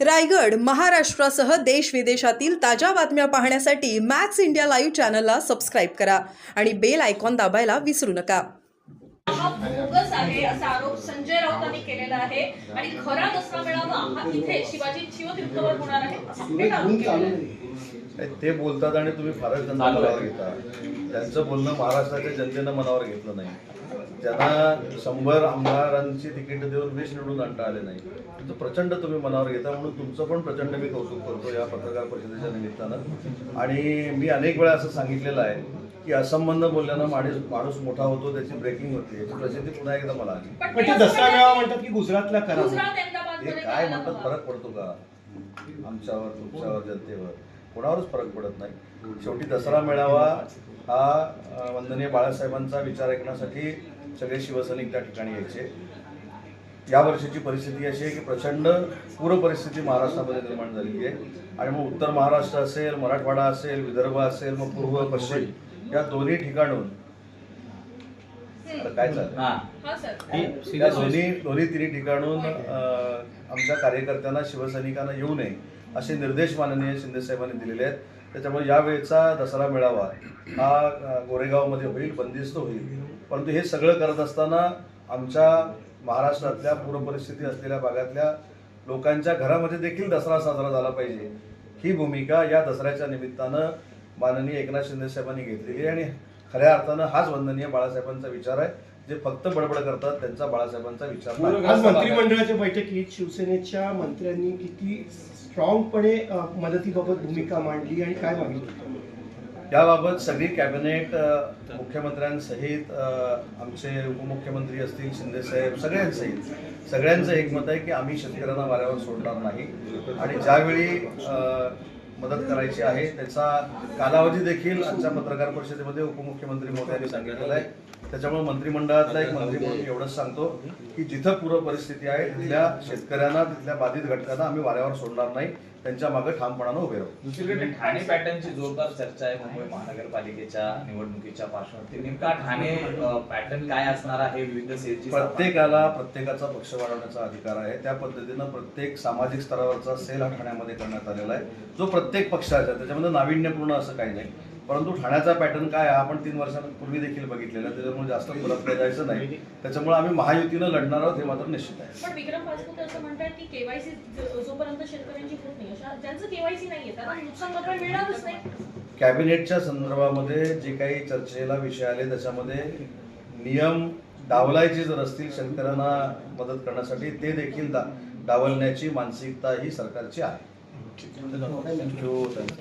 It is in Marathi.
रायगड महाराष्ट्रासह देश विदेशातील ताज्या बातम्या पाहण्यासाठी मॅक्स इंडिया लाईव्ह चॅनलला सबस्क्राईब करा आणि बेल आयकॉन दाबायला विसरू नका. बोगस आहे असा आरोप संजय राऊतांनी केलेला आहे आणि खरा दसरा मेळावा हा इथे शिवाजी शिवतीर्थवर होणार आहे. ते बोलतात आणि तुम्ही फारच त्यांना मनावर घेता. त्यांचं बोलणं महाराष्ट्राच्या जनतेनं मनावर घेतलं नाही. ज्यांना शंभर आमदारांची तिकीट देऊन वीस निवडून आणता आले नाही तर प्रचंड तुम्ही मनावर घेता म्हणून तुमचं पण प्रचंड मी कौतुक करतो या पत्रकार परिषदेच्या निमित्तानं. आणि मी अनेक वेळा असं सांगितलेलं आहे की असंबंध बोलल्यानं माणूस माणूस मोठा होतो त्याची ब्रेकिंग होते. याची प्रसिद्धी पुन्हा एकदा मला आली. म्हणतात मेळावा म्हणतात की गुजरातला करा गुजरात हे काय म्हणतात. फरक पडतो का? आमच्यावर तुमच्यावर जनतेवर. कोणावरच फरक पडत नाही. शेवटी दसरा मेळावा हा वंदनीय बाळासाहेबांचा विचार ऐकण्यासाठी सगळे शिवसैनिक त्या ठिकाणी यायचे. या वर्षीची परिस्थिती अशी आहे की प्रचंड पूर परिस्थिती महाराष्ट्रामध्ये निर्माण झालेली आहे. आणि मग उत्तर महाराष्ट्र असेल मराठवाडा असेल विदर्भ असेल मग पूर्व पश्चिम या दोन्ही ठिकाणून. काय हा. या दोन्ही दोन्ही तिन्ही ठिकाणून आमच्या कार्यकर्त्यांना शिवसैनिकांना येऊ नये. असे निर्देश माननीय शिंदे साहेबांनी दिलेले आहेत. त्याच्यामुळे यावेळेचा दसरा मेळावा हा गोरेगावमध्ये होईल बंदिस्त होईल. परंतु हे सगळं करत असताना आमच्या महाराष्ट्रातल्या पूरपरिस्थिती असलेल्या भागातल्या लोकांच्या घरामध्ये देखील दसरा साजरा झाला पाहिजे. ही भूमिका या दसऱ्याच्या निमित्तानं माननीय एकनाथ शिंदे साहेबांनी घेतलेली आहे आणि खऱ्या अर्थानं हाच वंदनीय बाळासाहेबांचा विचार आहे. जे फक्त बडबड करतात त्यांचा बाळासाहेबांचा विचार नाही. आज मंत्रिमंडळाच्या बैठकीत शिवसेनेच्या मंत्र्यांनी किती स्ट्रॉंगपणे अ, मदतीबाबत भूमिका मांडली आणि काय मागितलं याबाबत सगळी कॅबिनेट अ, मुख्यमंत्र्यांसहित अ, आमचे उपमुख्यमंत्री असतील शिंदेसाहेब सगळ्यांसहित. सगळ्यांचं एकमत आहे की आम्ही शेतकऱ्यांना वाऱ्यावर सोडणार नाही. आणि ज्यावेळी अ, मदत करायची आहे. त्याचा कालावधी देखील आजच्या पत्रकार परिषदेमध्ये उपमुख्यमंत्री मोदयांनी सांगितलेला आहे. त्याच्यामुळे मंत्रिमंडळातला एक मंत्री म्हणून एवढंच सांगतो की जिथं पूर परिस्थिती आहे तिथल्या शेतकऱ्यांना तिथल्या बाधित घटकांना आम्ही वाऱ्यावर सोडणार नाही. त्यांच्या मागे ठामपणानं उभे राहू. दुसरीकडे ठाणे पॅटर्नची जोरदार चर्चा आहे मुंबई महानगरपालिकेच्या निवडणुकीच्या पार्श्वभूमीवर नेमका ठाणे पॅटर्न काय असणार आहे? विविध सेलची प्रत्येकाला प्रत्येकाचा पक्ष वाढवण्याचा अधिकार आहे. त्या पद्धतीनं प्रत्येक सामाजिक स्तरावरचा सेल हा ठाण्यामध्ये करण्यात आलेला आहे. जो प्रत्येक पक्षाचा त्याच्यामध्ये नाविन्यपूर्ण असं काही नाही. परंतु ठाण्याचा पॅटर्न काय आहे? आपण तीन वर्षांपूर्वी देखील बघितलेला त्याच्यामुळे जास्त फरक काही जायचं नाही. त्याच्यामुळे आम्ही महायुतीनं लढणार आहोत हे मात्र निश्चित आहे. पण विक्रम असं म्हणतात की केवायसी जोपर्यंत शेतकऱ्यांची होत नाही अशा ज्यांचं केवायसी नाहीये त्यांना नुकसान भरपाई मिळणारच नाही. कॅबिनेटच्या संदर्भामध्ये जे काही चर्चेला विषय आले त्याच्यामध्ये नियम डावलायचे जर असतील शेतकऱ्यांना मदत करण्यासाठी ते देखील डावलण्याची मानसिकता ही सरकारची आहे. थँक्यू